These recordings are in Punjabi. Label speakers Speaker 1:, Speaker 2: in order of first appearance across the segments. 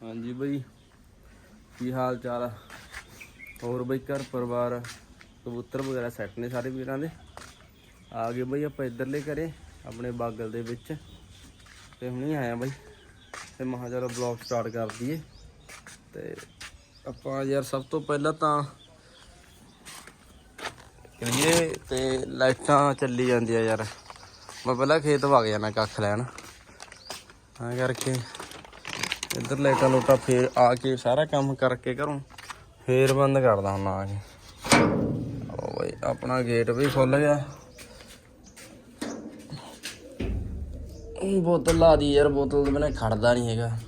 Speaker 1: ਹਾਂਜੀ ਬਈ, ਕੀ ਹਾਲ ਚਾਲ ਆ? ਹੋਰ ਬਈ ਘਰ ਪਰਿਵਾਰ, ਕਬੂਤਰ ਵਗੈਰਾ ਸੈੱਟ ਨੇ ਸਾਰੇ ਵੀਰਾਂ ਦੇ? ਆ ਗਏ ਬਈ ਆਪਾਂ ਇੱਧਰਲੇ ਘਰੇ, ਆਪਣੇ ਬਾਗਲ ਦੇ ਵਿੱਚ। ਤੇ ਹੁਣੇ ਆਇਆ ਬਈ, ਤੇ ਮਹਾ ਚਲੋ ਬਲੌਗ ਸਟਾਰਟ ਕਰ ਦਈਏ। ਤੇ ਆਪਾਂ ਯਾਰ ਸਭ ਤੋਂ ਪਹਿਲਾਂ ਤਾਂ ਕਹੀਏ ਤੇ ਲਾਈਟਾਂ ਚੱਲੀ ਜਾਂਦੀਆਂ ਯਾਰ। ਮੈਂ ਪਹਿਲਾਂ ਖੇਤ ਵਗ ਜਾਣਾ ਕੱਖ ਲੈਣ। ਤਾਂ ਕਰਕੇ ਇੱਧਰ ਲਾਈਟਾਂ ਲੋਟਾ ਫੇਰ ਆ ਕੇ ਸਾਰਾ ਕੰਮ ਕਰਕੇ ਘਰੋਂ ਫੇਰ ਬੰਦ ਕਰਦਾ ਹੁਣ ਆ ਕੇ। ਉਹ ਬਈ, ਆਪਣਾ ਗੇਟ ਵੀ ਖੁੱਲ ਗਿਆ। ਬੋਤਲ ਲਾ ਦੀ ਯਾਰ, ਬੋਤਲ ਦੇ ਬਿਨਾਂ ਖੜਦਾ ਨਹੀਂ ਹੈਗਾ।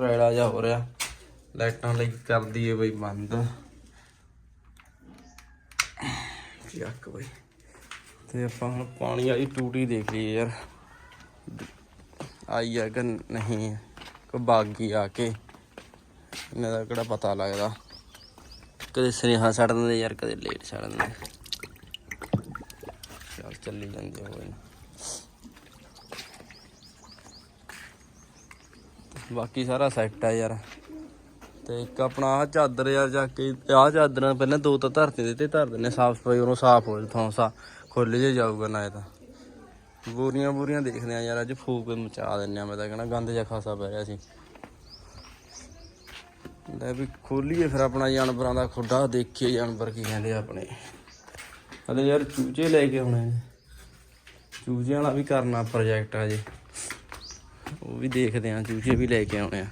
Speaker 1: ਰੈਲਾ ਜਾ ਹੋ ਰਿਹਾ। ਲਾਈਟਾਂ ਲਈ ਕਰਦੀ ਏ ਬਈ ਬੰਦ। ਚੱਕ ਬਈ। ਤੇ ਆਪਾਂ ਹੁਣ ਪਾਣੀ ਵਾਲੀ ਟੂਟੀ ਦੇਖ ਲਈਏ ਯਾਰ। ਆਈ ਆ ਕਿ ਨਹੀਂ ਬਾਗੀ ਆ ਕੇ। ਇਹਨਾਂ ਦਾ ਕਿਹੜਾ ਪਤਾ ਲੱਗਦਾ। ਕਦੇ ਸੁਨੇਹਾ ਛੱਡ ਦਿੰਦੇ ਯਾਰ, ਕਦੇ ਲੇਟ ਛੱਡ ਦਿੰਦੇ। ਚੱਲ ਚੱਲੀ ਜਾਂਦੀ ਹੋਏ ਬਾਕੀ ਸਾਰਾ ਸੈੱਟ ਆ ਯਾਰ। ਤੇ ਇੱਕ ਆਪਣਾ ਆਹ ਚਾਦਰ ਯਾਰ ਜਾ ਕੇ, ਆਹ ਚਾਦਰਾਂ ਪਹਿਲਾਂ ਦੋ ਤਾਂ ਧਰਤੇ ਦਿੱਤੇ ਧਰ ਦਿੰਨੇ ਸਾਫ਼ ਸਫ਼ਾਈ, ਉਹਨੂੰ ਸਾਫ਼ ਹੋ ਥਾਂ ਸਾ ਖੁੱਲ ਜੇ ਜਾਊਗਾ ਨਾ ਇਹ ਤਾਂ। ਬੋਰੀਆਂ ਬੋਰੀਆਂ ਦੇਖਦੇ ਆ ਯਾਰ, ਅੱਜ ਫੂਕ ਮਚਾ ਦਿੰਨੇ ਆ ਮੈਂ ਤਾਂ ਕਹਣਾ ਗੰਦ ਜਿਹਾ ਖਾਸਾ ਪੈ ਰਿਹਾ ਸੀ। ਲੈ ਵੀ ਖੋਲੀਏ ਫਿਰ ਆਪਣਾ ਜਾਨਵਰਾਂ ਦਾ ਖੁੱਡਾ, ਦੇਖੀਏ ਜਾਨਵਰ ਕੀ ਕਹਿੰਦੇ ਆ ਆਪਣੇ। ਹਲੇ ਯਾਰ ਚੂਚੇ ਲੈ ਕੇ ਆਉਣੇ ਨੇ। ਚੂਚਿਆਂ ਵਾਲਾ ਵੀ ਕਰਨਾ ਪ੍ਰੋਜੈਕਟ ਆ ਜੇ ਉਹ ਵੀ ਦੇਖਦੇ ਆ, ਚੂਚੇ ਵੀ ਲੈ ਕੇ ਆਉਣੇ ਆ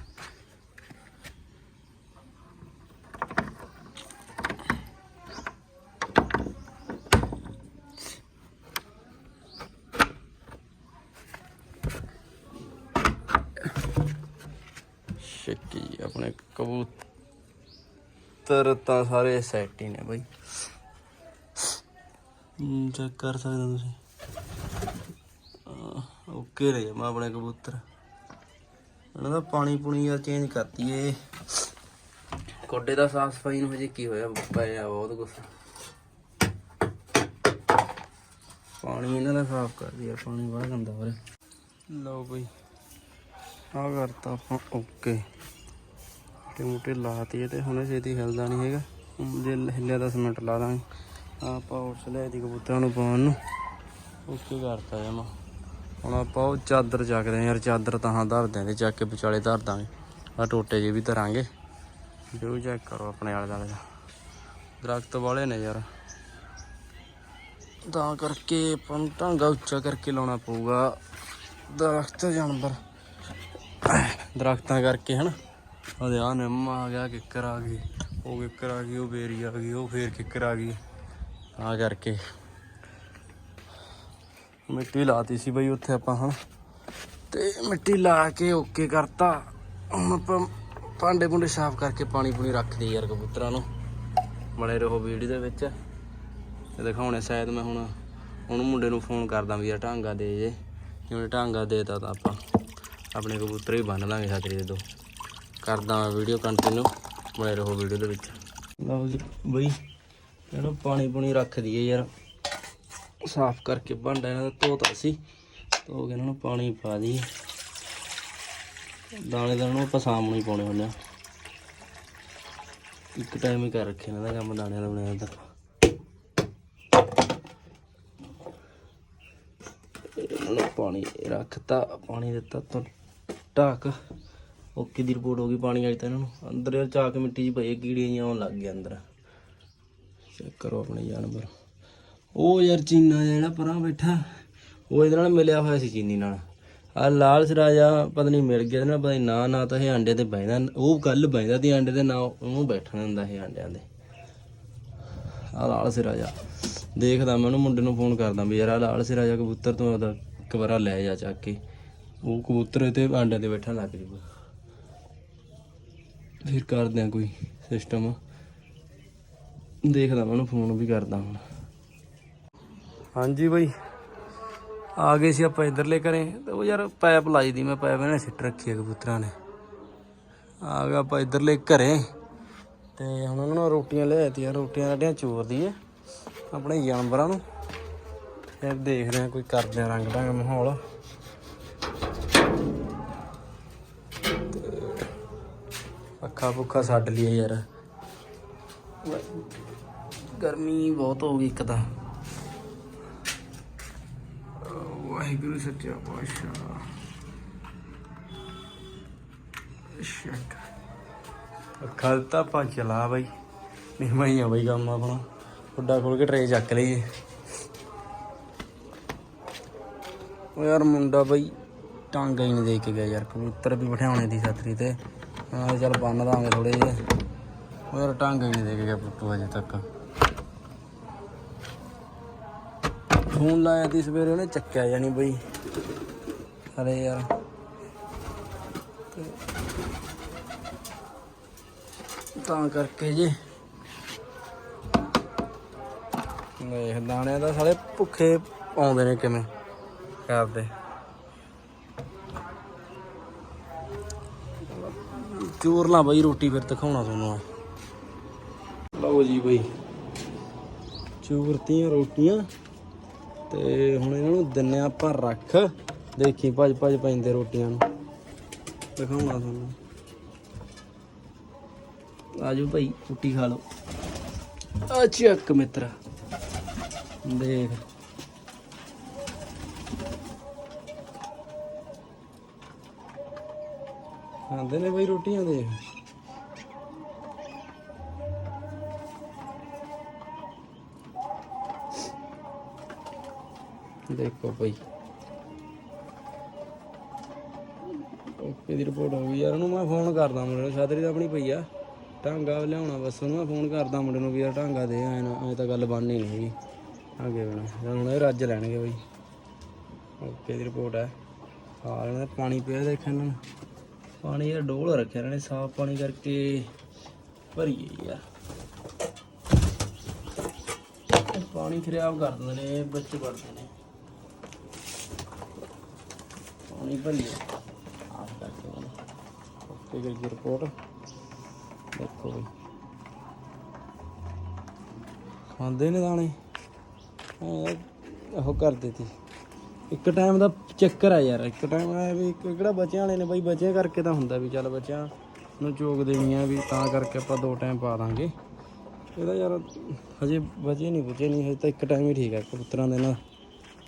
Speaker 1: ਸ਼ੱਕੀ ਆਪਣੇ ਕਬੂਤਰ ਤਾਂ ਸਾਰੇ ਸੈਟ ਹੀ ਨੇ ਬਾਈ। ਚੈੱਕ ਕਰ ਸਕਦੇ ਹੋ ਤੁਸੀਂ। ਓਕੇ ਰਹੇ ਮੈਂ ਆਪਣੇ ਕਬੂਤਰ। ਇਹਨਾਂ ਦਾ ਪਾਣੀ ਪੁਣੀ ਆ ਚੇਂਜ ਕਰਤੀ ਏ। ਕੋਡੇ ਦਾ ਸਾਫ਼ ਸਫ਼ਾਈ ਨੂੰ ਹਜੇ ਕੀ ਹੋਇਆ? ਪਿਆ ਬਹੁਤ ਕੁਛ। ਪਾਣੀ ਇਹਨਾਂ ਦਾ ਸਾਫ਼ ਕਰ ਦਿਆ ਪਾਣੀ ਬੜਾ ਗੰਦਾ ਹੋ ਰਿਹਾ। ਲਓ ਬਈ ਆ ਕਰਤਾ ਆਪਾਂ ਓਕੇ ਤੇ ਮੋਟੇ ਲਾਤੀ ਤੇ ਹੁਣ ਛੇਤੀ ਹਿਲਦਾ ਨਹੀਂ ਹੈਗਾ। ਜੇ ਹਿੱਲਿਆ 10 ਮਿੰਟ ਲਾ ਦਾਂਗੇ। ਆਪਾਂ ਉਸ ਲੈ ਦੀ ਕਬੂਤਰਾਂ ਨੂੰ ਪਾਉਣ ਨੂੰ। ਓਕੇ ਕਰਤਾ ਜਮਾ ਹੁਣ ਆਪਾਂ ਉਹ ਚਾਦਰ ਚੱਕਦੇ ਹਾਂ ਯਾਰ, ਚਾਦਰ ਤਾਂ ਹਾਂ ਧਰਦੇ ਆਂ ਤੇ ਚੱਕ ਕੇ ਵਿਚਾਲੇ ਧਰ ਦਾਂਗੇ। ਆ ਟੋਟੇ ਜੇ ਵੀ ਧਰਾਂਗੇ। ਜੋ ਚੈੱਕ ਕਰੋ ਆਪਣੇ ਆਲੇ ਦੁਆਲੇ ਦਾ। ਦਰਖਤ ਵਾਲੇ ਨੇ ਯਾਰ। ਤਾਂ ਕਰਕੇ ਆਪਾਂ ਨੂੰ ਢਾਂਗਾ ਉੱਚਾ ਕਰਕੇ ਲਾਉਣਾ ਪਊਗਾ। ਦਰਖਤ ਜਾਨਵਰ ਦਰਖਤਾਂ ਕਰਕੇ ਹਨ। ਉਹਦੇ ਆ ਨਿੰਮ ਆ ਗਿਆ, ਕਿੱਕਰ ਆ ਗਈ, ਉਹ ਕਿੱਕਰ ਆ ਗਈ, ਉਹ ਬੇਰੀ ਆ ਗਈ, ਉਹ ਫੇਰ ਕਿੱਕਰ ਆ ਗਈ। ਆ ਕਰਕੇ ਮਿੱਟੀ ਲਾਤੀ ਸੀ ਬਈ ਉੱਥੇ ਆਪਾਂ ਹੁਣ ਤੇ ਮਿੱਟੀ ਲਾ ਕੇ ਓਕੇ ਕਰਤਾ। ਹੁਣ ਆਪਾਂ ਭਾਂਡੇ ਭੁੰਡੇ ਸਾਫ਼ ਕਰਕੇ ਪਾਣੀ ਪੂਣੀ ਰੱਖ ਦੇ ਯਾਰ ਕਬੂਤਰਾਂ ਨੂੰ। ਬਣੇ ਰਹੋ ਵੀਡੀਓ ਦੇ ਵਿੱਚ। ਤੇ ਦਿਖਾਉਣੇ ਸ਼ਾਇਦ ਮੈਂ ਹੁਣ ਹੁਣ ਮੁੰਡੇ ਨੂੰ ਫੋਨ ਕਰਦਾ ਵੀ ਯਾਰ ਢਾਂਗਾ ਦੇ ਜੇ। ਜਿਵੇਂ ਢਾਂਗਾ ਦੇਤਾ ਤਾਂ ਆਪਾਂ ਆਪਣੇ ਕਬੂਤਰ ਹੀ ਬੰਨ ਲਾਂਗੇ ਛਤਰੀ ਦੇ ਦੋ। ਕਰਦਾ ਮੈਂ ਵੀਡੀਓ ਕੰਟੀਨਿਊ ਬਣੇ ਰਹੋ ਵੀਡੀਓ ਦੇ ਵਿੱਚ। ਲਓ ਜੀ, ਬਈ, ਇਹਨੂੰ ਪਾਣੀ ਪੂਣੀ ਰੱਖ ਦਈਏ ਯਾਰ। ਸਾਫ਼ ਕਰਕੇ ਭਾਂਡਾ ਇਹਨਾਂ ਦਾ ਧੋਤਾ ਸੀ, ਧੋ ਕੇ ਇਹਨਾਂ ਨੂੰ ਪਾਣੀ ਪਾ ਦਈਏ। ਦਾਣੇ ਦਾਣੇ ਨੂੰ ਆਪਾਂ ਸ਼ਾਮ ਪਾਉਣੇ ਹੁੰਦੇ ਆ। ਇੱਕ ਟਾਈਮ ਹੀ ਕਰ ਰੱਖਿਆ ਇਹਨਾਂ ਦਾ ਕੰਮ, ਦਾਣਿਆਂ ਦਾ ਬਣਿਆ ਤਾਂ। ਇਹਨਾਂ ਨੂੰ ਪਾਣੀ ਰੱਖਤਾ, ਪਾਣੀ ਦਿੱਤਾ ਤਾਂ ਢੱਕ। ਓਕੇ ਦੀ ਰਿਪੋਰਟ ਹੋ ਗਈ ਪਾਣੀ ਵਾਲੀ ਤਾਂ ਇਹਨਾਂ ਨੂੰ। ਅੰਦਰ ਯਾਰ ਚਾਕ ਮਿੱਟੀ 'ਚ ਪਈ ਹੈ, ਕੀੜੀਆਂ ਜਿਹੀਆਂ ਆਉਣ ਲੱਗ ਗਿਆ ਅੰਦਰ। ਚੈੱਕ ਕਰੋ ਆਪਣੇ ਜਾਨਵਰ। ਉਹ ਯਾਰ ਚੀਨਾ ਜਿਹੜਾ ਪਰਾਂ ਬੈਠਾ ਉਹ ਇਹਦੇ ਨਾਲ ਮਿਲਿਆ ਹੋਇਆ ਸੀ ਚੀਨੀ ਨਾਲ। ਆ ਲਾਲ ਸਰਾਜਾ ਪਤਾ ਨਹੀਂ ਮਿਲ ਗਿਆ ਇਹਦੇ ਨਾਲ ਪਤਾ ਨਹੀਂ ਨਾ ਨਾ ਤਾਂ ਇਹ ਆਂਡੇ ਤੇ ਬੈਠਦਾ ਉਹ ਕੱਲ ਬੈਠਦਾ ਤੇ ਆਂਡੇ ਤੇ ਨਾ ਉਹਨੂੰ ਬੈਠਣ ਹੁੰਦਾ ਇਹ ਆਂਡਿਆਂ ਦੇ ਆ ਲਾਲ ਸਿਰਾਜਾ ਦੇਖਦਾ ਮੈਂ ਉਹਨੂੰ ਮੁੰਡੇ ਨੂੰ ਫੋਨ ਕਰਦਾ ਵੀ ਯਾਰ ਆ ਲਾਲ ਸਿਰਾਜਾ ਕਬੂਤਰ ਤੋਂ ਉਹਦਾ ਇੱਕ ਲੈ ਜਾ ਚੱਕ ਕੇ। ਉਹ ਕਬੂਤਰ ਤੇ ਆਂਡਿਆਂ ਤੇ ਬੈਠਣ ਲੱਗ ਜੂਗਾ। ਫਿਰ ਕਰਦੇ ਆ ਕੋਈ ਸਿਸਟਮ ਦੇਖਦਾ ਮੈਂ ਉਹਨੂੰ ਫੋਨ ਵੀ ਕਰਦਾ ਹੁਣ ਹਾਂਜੀ ਬਾਈ। ਆ ਗਏ ਸੀ ਆਪਾਂ ਇਧਰਲੇ ਘਰੇ। ਤੇ ਉਹ ਯਾਰ ਪਾਈਪ ਲਾਈ ਦੀ ਮੈਂ ਪਾਈਪ ਇਹਨੇ ਸਿੱਟ ਰੱਖੀ ਹੈ ਕਬੂਤਰਾਂ ਨੇ। ਆ ਗਿਆ ਆਪਾਂ ਇਧਰਲੇ ਘਰੇ। ਤੇ ਹੁਣ ਉਹਨਾਂ ਨੂੰ ਰੋਟੀਆਂ ਲੈ ਆਤੀਆਂ ਰੋਟੀਆਂ ਸਾਡੀਆਂ ਚੋਰ ਦੀ ਏ। ਆਪਣੇ ਜਾਨਵਰਾਂ ਨੂੰ। ਫਿਰ ਦੇਖਦੇ ਆ ਕੋਈ ਕਰਦੇ ਆ ਰੰਗ ਢੰਗ ਮਾਹੌਲ। ਅੱਖਾਂ ਭੁੱਖਾ ਛੱਡ ਲਿਆ ਯਾਰ। ਗਰਮੀ ਬਹੁਤ ਹੋ ਗਈ ਇੱਕ ਤਾਂ। ਵਾਹਿਗੁਰੂ ਸੱਚਾ ਪਾਤਸ਼ਾਹ। ਸ਼ੱਕ ਅੱਖਾਂ ਤਾਂ ਪਾ ਚਲਾ ਬਾਈ। ਨਹੀਂ ਮੈਂ ਆ ਬਾਈ ਕੰਮ ਆਪਣਾ। ਫੁੱਡਾ ਖੋਲ ਕੇ ਟਰੇ ਚੱਕ ਲਈਏ। ਉਹ ਯਾਰ ਮੁੰਡਾ ਬਾਈ, ਟਾਂਗਾ ਹੀ ਨਹੀਂ ਦੇ ਕੇ ਗਿਆ ਯਾਰ। ਕਬੂਤਰ ਵੀ ਬਿਠਾਉਣੇ ਦੀ ਛਤਰੀ ਤੇ। ਹਾਂ ਚੱਲ ਬੰਨ ਦਾਂਗੇ ਥੋੜੇ ਜਿਹੇ। ਉਹ ਯਾਰ ਟਾਂਗਾ ਨਹੀਂ ਦੇ ਕੇ ਗਿਆ ਪੁੱਟੂ ਅਜੇ ਤੱਕ। ਫੋਨ ਲਾਇਆ ਤੀ ਸਵੇਰੇ, ਉਹਨੇ ਚੱਕਿਆ ਜਾਨੀ ਬਈ। ਅਰੇ ਯਾਰ। ਤਾਂ ਕਰਕੇ ਜੇ। ਵੇਖ ਦਾਣਿਆਂ ਦਾ ਸਾਲੇ ਭੁੱਖੇ ਆਉਂਦੇ ਨੇ ਕਿਵੇਂ। ਕਰਦੇ ਚੂਰ ਲਾ ਬਈ, ਰੋਟੀ ਫਿਰ ਦਿਖਾਉਣਾ ਤੁਹਾਨੂੰ ਲਓ ਜੀ ਬਈ। ਚੂਰਤੀਆਂ ਰੋਟੀਆਂ। ਤੇ ਹੁਣ ਇਹਨਾਂ ਨੂੰ ਦਿੰਨੇ ਆਪਾਂ ਰੱਖ। ਦੇਖੀ, ਭੱਜ ਭੱਜ ਪੈਂਦੇ ਰੋਟੀਆਂ ਨੂੰ। ਦਿਖਾਉਣਾ ਤੁਹਾਨੂੰ। ਆਜੋ ਭਾਈ ਰੋਟੀ ਖਾ ਲਓ। ਆ ਚੱਕ ਮਿੱਤਰਾ। ਦੇਖ। ਖਾਂਦੇ ਨੇ ਬਈ ਰੋਟੀਆਂ ਦੇਖ ਦੇਖੋ ਭਾਈ ਓਕੇ ਦੀ ਰਿਪੋਰਟ ਹੋ ਗਈ ਯਾਰ, ਉਹਨੂੰ ਮੈਂ ਫੋਨ ਕਰਦਾ ਮੁੰਡੇ ਨੂੰ, ਛਾਤਰੀ ਤਾਂ ਆਪਣੀ ਪਈ ਆ। ਢਾਂਗਾ ਲਿਆਉਣਾ ਬਸ, ਉਹਨੂੰ ਮੈਂ ਫੋਨ ਕਰਦਾ ਮੁੰਡੇ ਨੂੰ ਵੀ ਯਾਰ ਢਾਂਗਾ ਦੇ, ਐ ਨਾ, ਐ ਤਾਂ ਗੱਲ ਬਣਨੀ ਨਹੀਂ ਹੈਗੀ। ਢਾਂਗੇ ਬਿਨਾ ਹੁਣ ਇਹ ਰੱਜ ਲੈਣਗੇ ਬਈ। ਓਕੇ ਦੀ ਰਿਪੋਰਟ ਹੈ। ਆ ਲੈਣਾ ਪਾਣੀ ਪਿਆ ਦੇਖ ਇਹਨਾਂ ਨੂੰ। ਪਾਣੀ ਯਾਰ ਡੋਲ ਰੱਖਿਆ ਇਹਨਾਂ ਨੇ, ਸਾਫ਼ ਪਾਣੀ ਕਰਕੇ ਭਰੀਏ ਯਾਰ ਪਾਣੀ ਖਰਾਬ ਕਰ ਦਿੰਦੇ ਨੇ, ਇਹ ਬੱਚੇ ਵੜਦੇ ਨੇ। ਪਾਣੀ ਭਰੀਏ। ਆਫ ਕਰਕੇ ਉਹਨੂੰ ਓਕੇ ਦੀ ਰਿਪੋਰਟ ਦੇਖੋ ਬਈ ਖਾਂਦੇ ਨੇ ਦਾਣੇ? ਐਂ ਉਹ ਕਰ ਦਿੱਤੀ ਇੱਕ ਟਾਈਮ ਦਾ ਚੱਕਰ ਆ ਯਾਰ, ਇੱਕ ਟਾਈਮ ਆ ਵੀ ਇੱਕ ਕਿਹੜਾ ਬੱਚਿਆਂ ਵਾਲੇ ਨੇ ਬਈ, ਬੱਚਿਆਂ ਕਰਕੇ ਤਾਂ ਹੁੰਦਾ ਵੀ ਚੱਲ ਬੱਚਿਆਂ ਨੂੰ ਚੋਗ ਦੇਣੀ ਆ ਵੀ ਤਾਂ ਕਰਕੇ ਆਪਾਂ ਦੋ ਟਾਈਮ ਪਾ ਦਾਂਗੇ। ਇਹਦਾ ਯਾਰ ਹਜੇ ਬਚੇ ਨਹੀਂ ਬਚੇ ਨਹੀਂ ਹਜੇ ਤਾਂ ਇੱਕ ਟਾਈਮ ਹੀ ਠੀਕ ਹੈ ਕਬੂਤਰਾਂ ਦੇ ਨਾਲ।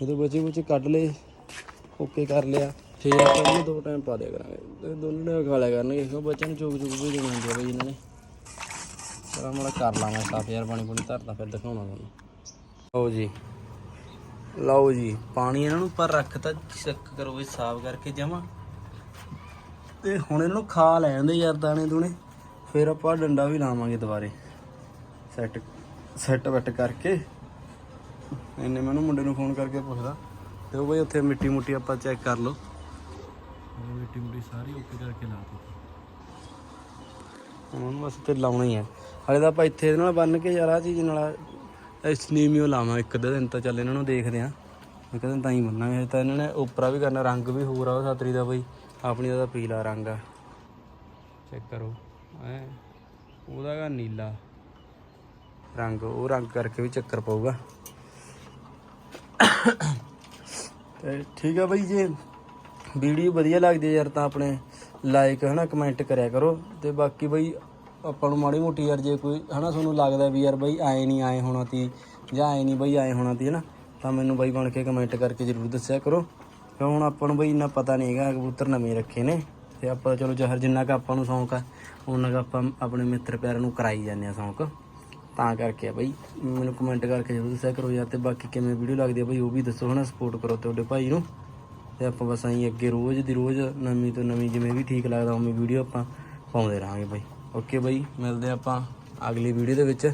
Speaker 1: ਜਦੋਂ ਬਚੇ ਬੁਚੇ ਕੱਢ ਲਏ, ਓਕੇ ਕਰ ਲਿਆ। ਠੀਕ ਆਪਾਂ ਤਾਂ ਦੋ ਟਾਈਮ ਪਾ ਦਿਆ ਕਰਾਂਗੇ। ਤੇ ਦੋਨੋਂ ਨੇ ਖਾ ਲਿਆ ਕਰਨਗੇ, ਕਿਉਂ ਬੱਚਿਆਂ ਨੂੰ ਚੋਕ ਚੋਕ ਵੀ ਦੇਣੀ ਹੁੰਦੀ ਆ ਬਈ ਇਹਨਾਂ ਨੇ। ਚਲ ਮੈਂ ਕਰ ਲਾਂ ਮੈਂ ਸਾਫ਼, ਯਾਰ ਪਾਣੀ ਪੂਣੀ ਧਰਦਾ ਫਿਰ ਦਿਖਾਉਣਾ ਤੁਹਾਨੂੰ। ਲਓ ਜੀ। ਲਓ ਜੀ ਪਾਣੀ ਇਹਨਾਂ ਨੂੰ ਪਰ ਰੱਖਤਾ ਚੈੱਕ ਕਰੋ ਵੀ ਸਾਫ਼ ਕਰਕੇ ਜਮਾ। ਤੇ ਹੁਣ ਇਹਨਾਂ ਨੂੰ ਖਾ ਲੈਂਦੇ ਯਾਰ ਦਾਣੇ ਦੂਣੇ। ਫਿਰ ਆਪਾਂ ਡੰਡਾ ਵੀ ਲਾਵਾਂਗੇ ਦੁਬਾਰੇ। ਸੈੱਟ ਸੈੱਟ ਵੈਟ ਕਰਕੇ। ਇਹਨੇ ਮੈਨੂੰ ਮੁੰਡੇ ਨੂੰ ਫੋਨ ਕਰਕੇ ਪੁੱਛਦਾ। ਤੇ ਉਹ ਬਈ ਉੱਥੇ ਮਿੱਟੀ ਮੁੱਟੀ ਆਪਾਂ ਚੈੱਕ ਕਰ ਲਓ। ਮਿੱਟੀ ਮੁੱਟੀ ਸਾਰੀ ਓਕੇ ਕਰਕੇ ਲਾ ਦਿੱਤੀ। ਉਹਨੂੰ ਬਸ ਤੇ ਲਾਉਣਾ ਹੀ ਹੈ। ਹਾਲੇ ਤਾਂ ਆਪਾਂ ਇੱਥੇ ਇਹਦੇ ਨਾਲ ਬੰਨ ਕੇ ਯਾਰ ਆ ਚੀਜ਼ ਨਾਲ ਇਸ ਨੀਮੀਓ ਲਾਵਾਂ, ਇੱਕ ਦੋ ਦਿਨ ਤਾਂ ਚੱਲ ਇਹਨਾਂ ਨੂੰ ਦੇਖਦੇ ਆ ਮੈਂ ਦਿਨ ਤਾਂ ਹੀ ਬੰਨਾਂਗੇ ਹਜੇ ਤਾਂ ਇਹਨਾਂ ਨੇ ਉਪਰਾ ਵੀ ਕਰਨਾ, ਰੰਗ ਵੀ ਹੋਰ ਆ ਉਹ ਛਤਰੀ ਦਾ ਬਈ, ਆਪਣੀ ਦਾ ਤਾਂ ਪੀਲਾ ਰੰਗ ਆ। ਚੈੱਕ ਕਰੋ, ਐ, ਉਹਦਾ ਗਾ ਨੀਲਾ ਰੰਗ, ਉਹ ਰੰਗ ਕਰਕੇ ਵੀ ਚੱਕਰ ਪਊਗਾ। ਤੇ ਠੀਕ ਆ ਬਈ, ਜੇ ਵੀਡੀਓ ਵਧੀਆ ਲੱਗਦੀ ਹੈ ਯਾਰ ਤਾਂ ਆਪਣੇ ਲਾਈਕ ਹਨਾ ਕਮੈਂਟ ਕਰਿਆ ਕਰੋ। ਤੇ ਬਾਕੀ ਬਈ ਆਪਾਂ ਨੂੰ ਮਾੜੀ ਮੋਟੀ ਯਾਰ ਜੇ ਕੋਈ, ਹਨਾ, ਤੁਹਾਨੂੰ ਲੱਗਦਾ ਵੀ ਯਾਰ ਬਈ ਆਏ ਨਹੀਂ ਆਏ ਹੋਣਾ ਤੀ ਜਾਂ ਆਏ ਨਹੀਂ ਬਈ ਆਏ ਹੋਣਾ ਤੀ, ਹਨਾ, ਤਾਂ ਮੈਨੂੰ ਬਈ ਬਣ ਕੇ ਕਮੈਂਟ ਕਰਕੇ ਜ਼ਰੂਰ ਦੱਸਿਆ ਕਰੋ। ਕਿਉਂ ਹੁਣ ਆਪਾਂ ਨੂੰ ਬਈ ਇੰਨਾ ਪਤਾ ਨਹੀਂ ਹੈਗਾ, ਕਬੂਤਰ ਨਵੇਂ ਰੱਖੇ ਨੇ ਤੇ ਆਪਾਂ ਚਲੋ ਜਹਰ ਜਿੰਨਾ ਕ ਆਪਾਂ ਨੂੰ ਸ਼ੌਂਕ ਆ ਉਹਨਾਂ ਕ ਆਪਾਂ ਆਪਣੇ ਮਿੱਤਰ ਪਿਆਰ ਨੂੰ ਕਰਾਈ ਜਾਂਦੇ ਆ ਸ਼ੌਂਕ। ਤਾਂ ਕਰਕੇ ਆ ਬਈ, ਮੈਨੂੰ ਕਮੈਂਟ ਕਰਕੇ ਜ਼ਰੂਰ ਦੱਸਿਆ ਕਰੋ ਯਾਰ ਤੇ ਬਾਕੀ ਕਿਵੇਂ ਵੀਡੀਓ ਲੱਗਦੀ ਆ ਬਈ ਉਹ ਵੀ ਦੱਸੋ, ਹਨਾ ਸਪੋਰਟ ਕਰੋ ਤੁਹਾਡੇ ਭਾਈ ਨੂੰ। ਤੇ ਆਪਾਂ ਬਸ ਐਂ ਅੱਗੇ ਰੋਜ਼ ਦੀ ਰੋਜ਼ ਨਵੀਂ ਤੋਂ ਨਵੀਂ ਜਿਵੇਂ ਵੀ ਠੀਕ ਲੱਗਦਾ ਉਵੇਂ ਵੀਡੀਓ ਆਪਾਂ ਪਾਉਂਦੇ ਰਹਾਂਗੇ ਬਾਈ। ਓਕੇ ਬਾਈ ਮਿਲਦੇ ਆਪਾਂ ਅਗਲੀ ਵੀਡੀਓ ਦੇ ਵਿੱਚ।